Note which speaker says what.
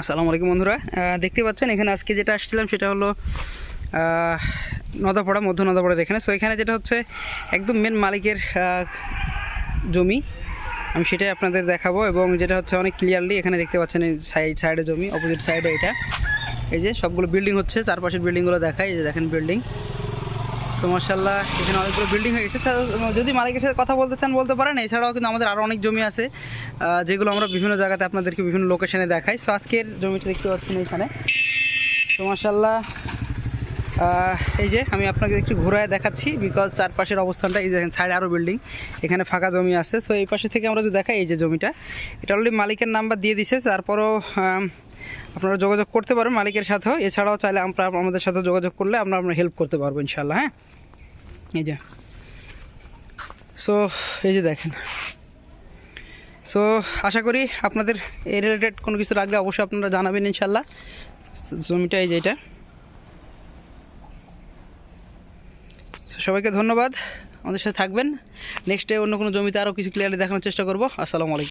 Speaker 1: আসসালামু আলাইকুম বন্ধুরা। দেখতে পাচ্ছেন, এখানে আজকে যেটা আসছিলাম সেটা হলো নদাপাড়া, মধ্য নদাপাড়ার এখানে। সো এখানে যেটা হচ্ছে, একদম মেন মালিকের জমি। আমি সেটাই আপনাদের দেখাবো এবং যেটা হচ্ছে অনেক ক্লিয়ারলি এখানে দেখতে পাচ্ছেন সাইড সাইডে জমি অপোজিট সাইডে এটা। এই যে সবগুলো বিল্ডিং হচ্ছে, চারপাশের বিল্ডিংগুলো দেখায়, এই যে দেখেন বিল্ডিং তো মার্শাল্লাহ এখানে অনেকগুলো বিল্ডিং হয়ে গেছে। যদি মালিকের সাথে কথা বলতে চান, বলতে পারেন। এছাড়াও কিন্তু আমাদের আরও অনেক জমি আছে যেগুলো আমরা বিভিন্ন জায়গাতে আপনাদেরকে বিভিন্ন লোকেশনে দেখাই। সো আজকের জমিটা দেখতে পাচ্ছেন এইখানে। তো মার্শাল্লাহ এই যে আমি আপনাকে একটু ঘোরায় দেখাচ্ছি বিকজ চারপাশের অবস্থানটা, এই যে সাইডে আরও বিল্ডিং এখানে ফাঁকা জমি আছে। সো এই পাশে থেকে আমরা যদি দেখাই এই যে জমিটা, এটা অলরেডি মালিকের নাম্বার দিয়ে দিছে। তারপরও আপনারা যোগাযোগ করতে পারেন মালিকের সাথেও। এছাড়াও চাইলে আমরা আমাদের সাথে যোগাযোগ করলে আমরা আপনার হেল্প করতে পারব ইনশাল্লাহ হ্যাঁ? এই যে। সো এই যে দেখেন। সো আশা করি আপনাদের এই রিলেটেড কোনো কিছু লাগলে অবশ্যই আপনারা জানাবেন ইনশাল্লাহ জমিটা এই যে এটা। সবাইকে ধন্যবাদ। আমাদের সাথে থাকবেন। নেক্সটে অন্য কোনো জমিতে আরও কিছু ক্লিয়ারলি দেখানোর চেষ্টা করব। আসসালামু আলাইকুম।